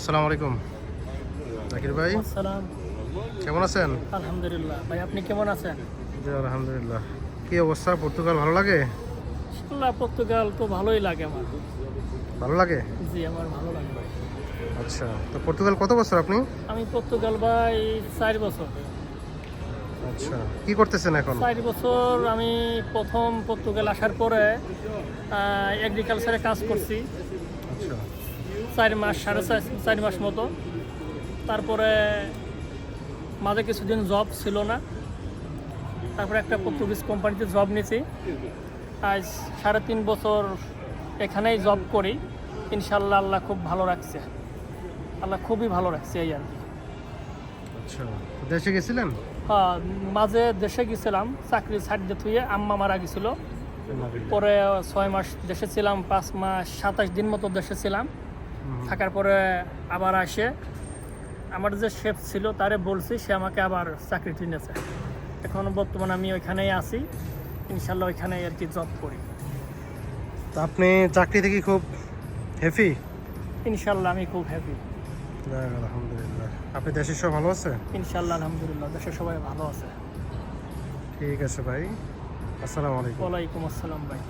আসসালামু আলাইকুম। জাকির ভাই আসসালাম। কেমন আছেন? আলহামদুলিল্লাহ। ভাই আপনি কেমন আছেন? জি আলহামদুলিল্লাহ। কি অবস্থা? পর্তুগাল ভালো লাগে? আল্লাহ পর্তুগাল তো ভালোই লাগে আমার। ভালো লাগে? জি আমার ভালো লাগে ভাই। আচ্ছা তো পর্তুগাল কত বছর আপনি? আমি পর্তুগাল ভাই চার বছর। আচ্ছা কি করতেছেন এখন? চার বছর আমি প্রথম পর্তুগাল আসার পরে এগ্রিকালচারে কাজ করছি। আচ্ছা। চার মাস সাড়ে চার চার মাস মতো। তারপরে মাঝে কিছুদিন জব ছিল না। তারপরে একটা পর্তুগিজ কোম্পানিতে জব নিয়েছি। আজ সাড়ে তিন বছর এখানেই জব করি। ইনশাল্লাহ আল্লাহ খুব ভালো রাখছে। আল্লাহ খুবই ভালো রাখছে এই আর কি। আচ্ছা দেশে গেছিলেন? হ্যাঁ মাঝে দেশে গেছিলাম চাকরি ছাড় দিয়ে থুয়ে আম্মা মারা গেছিল। পরে ছয় মাস দেশে ছিলাম পাঁচ মাস সাতাশ দিন মতো দেশে ছিলাম। থাকার পরে আবার আসে। আমার যে শেফ ছিল তারে বলছি সে আমাকে আবার চাকরি কিনেছে এখন বর্তমানে আমি ওইখানেই আছি। ইনশাল্লাহ ওইখানেই আর কি জব করি। তো আপনি চাকরি থেকে খুব হ্যাপি ইনশাল্লাহ আমি খুব হ্যাপি আলহামদুলিল্লাহ। আপনি দেশের সব ভালো আছে? ইনশাল্লাহ আলহামদুলিল্লাহ দেশের সবাই ভালো আছে। ঠিক আছে ভাই। আসসালামু আলাইকুম। ওয়ালাইকুম আসসালাম ভাই।